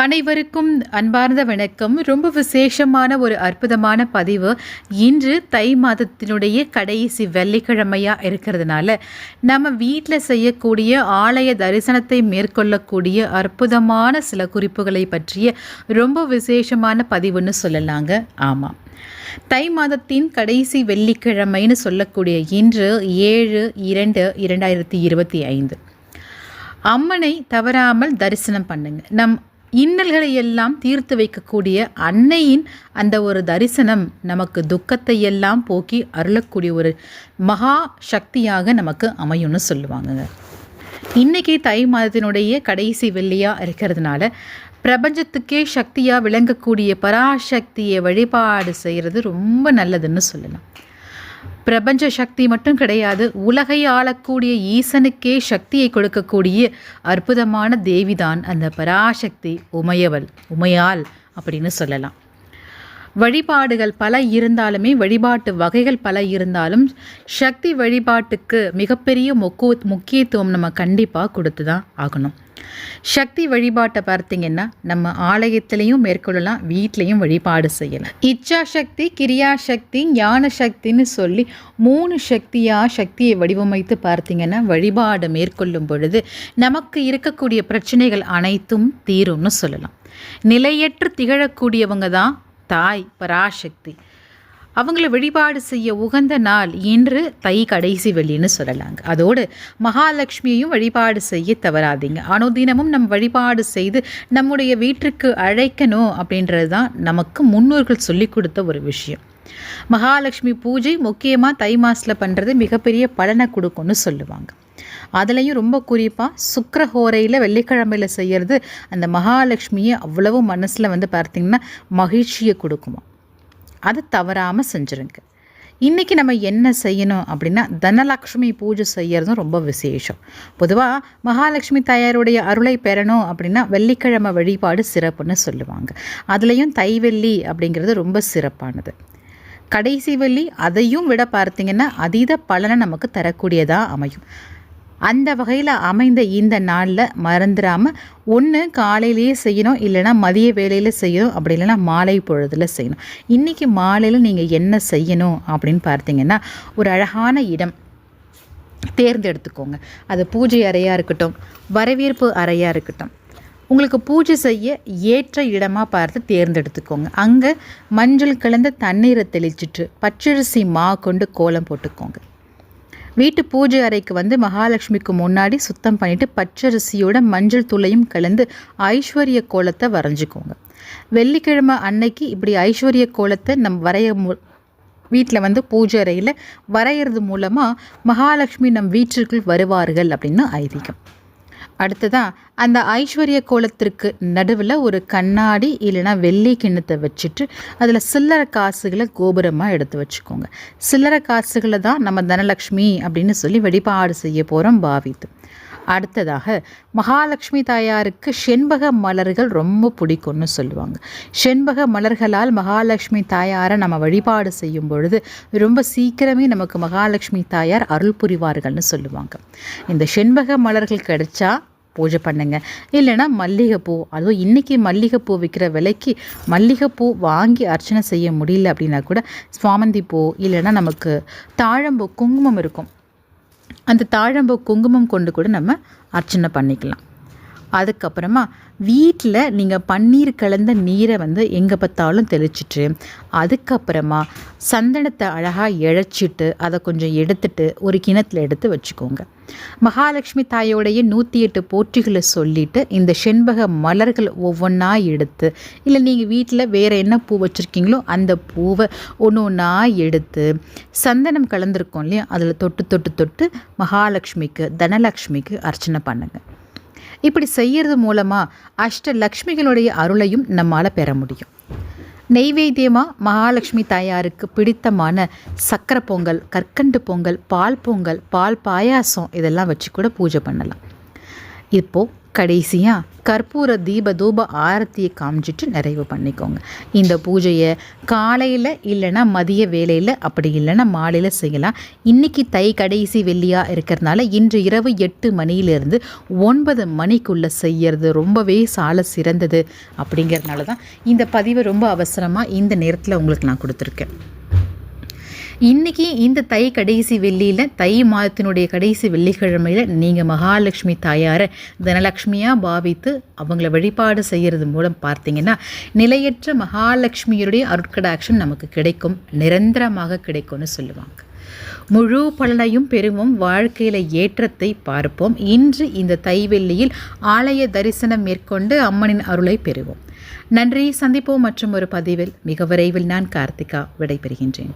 அனைவருக்கும் அன்பார்ந்த வணக்கம். ரொம்ப விசேஷமான ஒரு அற்புதமான பதிவு. இன்று தை மாதத்தினுடைய கடைசி வெள்ளிக்கிழமையாக இருக்கிறதுனால நம்ம வீட்டில் செய்யக்கூடிய ஆலய தரிசனத்தை மேற்கொள்ளக்கூடிய அற்புதமான சில குறிப்புகளை பற்றிய ரொம்ப விசேஷமான பதிவுன்னு சொல்லலாங்க. ஆமாம் தை மாதத்தின் கடைசி வெள்ளிக்கிழமைன்னு சொல்லக்கூடிய இன்று ஏழு இரண்டு இரண்டாயிரத்தி இருபத்தி ஐந்து. அம்மனை தவறாமல் தரிசனம் பண்ணுங்க. நம் இன்னல்களை எல்லாம் தீர்த்து வைக்கக்கூடிய அன்னையின் அந்த ஒரு தரிசனம் நமக்கு துக்கத்தை எல்லாம் போக்கி அருளக்கூடிய ஒரு மகா சக்தியாக நமக்கு அமையும்னு சொல்லுவாங்க இன்னைக்கு தை மாதத்தினுடைய கடைசி வெள்ளியாக இருக்கிறதுனால பிரபஞ்சத்துக்கே சக்தியாக விளங்கக்கூடிய பராசக்தியை வழிபாடு செய்கிறது ரொம்ப நல்லதுன்னு சொல்லலாம். பிரபஞ்ச சக்தி மட்டும் கிடையாது உலகை ஆளக்கூடிய ஈசனுக்கே சக்தியை கொடுக்கக்கூடிய அற்புதமான தேவிதான் அந்த பராசக்தி உமையவள் உமையாள் அப்படின்னு சொல்லலாம். வழிபாடுகள் பல இருந்தாலுமே வழிபாட்டு வகைகள் பல இருந்தாலும் சக்தி வழிபாட்டுக்கு மிகப்பெரிய முக்கு முக்கியத்துவம் நம்ம கண்டிப்பாக கொடுத்து தான் ஆகணும். சக்தி வழிபாட்டை பார்த்தீங்கன்னா நம்ம ஆலயத்திலையும் மேற்கொள்ளலாம் வீட்லேயும் வழிபாடு செய்யலாம். இச்சா சக்தி கிரியா சக்தி ஞான சக்தின்னு சொல்லி மூணு சக்தியாக சக்தியை வடிவமைத்து பார்த்தீங்கன்னா வழிபாடு மேற்கொள்ளும் பொழுது நமக்கு இருக்கக்கூடிய பிரச்சனைகள் அனைத்தும் தீரும்னு சொல்லலாம். நிலையற்று திகழக்கூடியவங்க தான் தாய் பராசக்தி. அவங்கள வழிபாடு செய்ய உகந்த நாள் இன்று தை கடைசி வெள்ளின்னு சொல்லலாங்க. அதோடு மகாலட்சுமியையும் வழிபாடு செய்ய தவறாதீங்க. அனுதினமும் நம் வழிபாடு செய்து நம்முடைய வீட்டிற்கு அழைக்கணும் அப்படின்றது தான் நமக்கு முன்னோர்கள் சொல்லிக் கொடுத்த ஒரு விஷயம். மகாலட்சுமி பூஜை முக்கியமாக தை மாதத்தில் பண்ணுறது மிகப்பெரிய பலனை கொடுக்கும்னு சொல்லுவாங்க. அதுலேயும் ரொம்ப குறிப்பாக சுக்கரஹோரையில் வெள்ளிக்கிழமையில் செய்கிறது அந்த மகாலட்சுமியை அவ்வளவு மனசில் வந்து பார்த்திங்கன்னா மகிழ்ச்சியை கொடுக்குமா. அதை தவறாமல் செஞ்சுருங்க. இன்றைக்கி நம்ம என்ன செய்யணும் அப்படின்னா தனலக்ஷ்மி பூஜை செய்கிறதும் ரொம்ப விசேஷம். பொதுவாக மகாலட்சுமி தாயாருடைய அருளை பெறணும் அப்படின்னா வெள்ளிக்கிழமை வழிபாடு சிறப்புன்னு சொல்லுவாங்க. அதுலேயும் தைவெள்ளி அப்படிங்கிறது ரொம்ப சிறப்பானது. கடைசி வழி அதையும் விட பார்த்தீங்கன்னா அதீத பலனை நமக்கு தரக்கூடியதாக அமையும். அந்த வகையில் அமைந்த இந்த நாளில் மறந்துடாமல் ஒன்று காலையிலேயே செய்யணும் இல்லைனா மதிய வேலையில் செய்யணும் அப்படி இல்லைனா மாலை பொழுதில் செய்யணும். இன்றைக்கி மாலையில் நீங்கள் என்ன செய்யணும் அப்படின்னு பார்த்தீங்கன்னா ஒரு அழகான இடம் தேர்ந்தெடுத்துக்கோங்க. அது பூஜை அறையாக இருக்கட்டும் வரவேற்பு அறையாக இருக்கட்டும். உங்களுக்கு பூஜை செய்ய ஏற்ற இடமாக பார்த்து தேர்ந்தெடுத்துக்கோங்க. அங்கே மஞ்சள் கலந்த தண்ணீரை தெளிச்சிட்டு பச்சரிசி மா கொண்டு கோலம் போட்டுக்கோங்க. வீட்டு பூஜை அறைக்கு வந்து மகாலட்சுமிக்கு முன்னாடி சுத்தம் பண்ணிவிட்டு பச்சரிசியோட மஞ்சள் துளையும் கலந்து ஐஸ்வர்ய கோலத்தை வரைஞ்சிக்கோங்க. வெள்ளிக்கிழமை அன்னைக்கு இப்படி ஐஸ்வர்ய கோலத்தை நம் வரைய மு வீட்டில் வந்து பூஜை அறையில் வரைகிறது மூலமாக மகாலட்சுமி நம் வீட்டிற்குள் வருவார்கள் அப்படின்னு ஐதீகம். அடுத்ததாக அந்த ஐஸ்வர்ய கோலத்திற்கு நடுவில் ஒரு கண்ணாடி இல்லைனா வெள்ளி கிண்ணத்தை வச்சுட்டு அதில் சில்லறை காசுகளை கோபுரமாக எடுத்து வச்சுக்கோங்க. சில்லறை காசுகளை தான் நம்ம தனலக்ஷ்மி அப்படின்னு சொல்லி வழிபாடு செய்ய போகிறோம் பாவித்து. அடுத்ததாக மகாலட்சுமி தாயாருக்கு செண்பக மலர்கள் ரொம்ப பிடிக்கும்னு சொல்லுவாங்க. செண்பக மலர்களால் மகாலட்சுமி தாயாரை நம்ம வழிபாடு செய்யும் பொழுது ரொம்ப சீக்கிரமே நமக்கு மகாலட்சுமி தாயார் அருள் புரிவார்கள்னு சொல்லுவாங்க. இந்த செண்பக மலர்கள் கிடைச்சா பூஜை பண்ணுங்க. இல்லைன்னா மல்லிகைப்பூ அதுவும் இன்றைக்கி மல்லிகைப்பூ விற்கிற விலைக்கு மல்லிகைப்பூ வாங்கி அர்ச்சனை செய்ய முடியல அப்படின்னா கூட சுவாமந்தி பூ இல்லைன்னா நமக்கு தாழம்பூ குங்குமம் இருக்கும். அந்த தாழம்பூ குங்குமம் கொண்டு கூட நம்ம அர்ச்சனை பண்ணிக்கலாம். அதுக்கப்புறமா வீட்டில் நீங்கள் பன்னீர் கலந்த நீரை வந்து எங்கே பார்த்தாலும் தெளிச்சிட்டு அதுக்கப்புறமா சந்தனத்தை அழகாக இழைச்சிட்டு அதை கொஞ்சம் எடுத்துட்டு ஒரு கிணத்துல எடுத்து வச்சுக்கோங்க. மகாலட்சுமி தாயோடைய நூற்றி எட்டு போற்றிகளை சொல்லிவிட்டு இந்த செண்பக மலர்கள் ஒவ்வொன்றா எடுத்து இல்லை நீங்கள் வீட்டில் வேறு என்ன பூ வச்சுருக்கீங்களோ அந்த பூவை ஒன்று ஒன்றா எடுத்து சந்தனம் கலந்துருக்கோம் இல்லையா அதில் தொட்டு தொட்டு தொட்டு மகாலட்சுமிக்கு தனலக்ஷ்மிக்கு அர்ச்சனை பண்ணுங்கள் இப்படி செய்கிறது மூலமாக அஷ்ட லக்ஷ்மிகளுடைய அருளையும் நம்மால் பெற முடியும். நெய்வேத்தியமாக மகாலட்சுமி தாயாருக்கு பிடித்தமான சக்கரை பொங்கல் கற்கண்டு பொங்கல் பால் பொங்கல் பால் பாயாசம் இதெல்லாம் வச்சு கூட பூஜை பண்ணலாம். இப்போது கடைசியாக கற்பூர தீப தூப ஆரத்தியை காமிச்சிட்டு நிறைவு பண்ணிக்கோங்க. இந்த பூஜையை காலையில் இல்லைன்னா மதிய வேலையில் அப்படி இல்லைன்னா மாலையில் செய்யலாம். இன்றைக்கி தை கடைசி வெள்ளியாக இருக்கிறதுனால இன்று இரவு எட்டு மணியிலிருந்து ஒன்பது மணிக்குள்ளே செய்யறது ரொம்பவே சால சிறந்தது அப்படிங்கிறதுனால தான் இந்த பதிவை ரொம்ப அவசரமாக இந்த நேரத்தில் உங்களுக்கு நான் கொடுத்துருக்கேன். இன்றைக்கி இந்த தை கடைசி வெள்ளியில் தை மாதத்தினுடைய கடைசி வெள்ளிக்கிழமையில் நீங்கள் மகாலட்சுமி தாயாரை தனலக்ஷ்மியாக பாவித்து அவங்கள வழிபாடு செய்கிறது மூலம் பார்த்தீங்கன்னா நிலையற்ற மகாலட்சுமியுடைய அருட்கடாட்சம் நமக்கு கிடைக்கும். நிரந்தரமாக கிடைக்கும்னு சொல்லுவாங்க. முழு பலனையும் பெறுவோம். வாழ்க்கையில் ஏற்றத்தை பார்ப்போம். இன்று இந்த தைவெள்ளியில் ஆலய தரிசனம் மேற்கொண்டு அம்மனின் அருளை பெறுவோம். நன்றி. சந்திப்போம் மற்றும் ஒரு பதிவில் மிக விரைவில் நான் கார்த்திகா விடைபெறுகின்றேன்.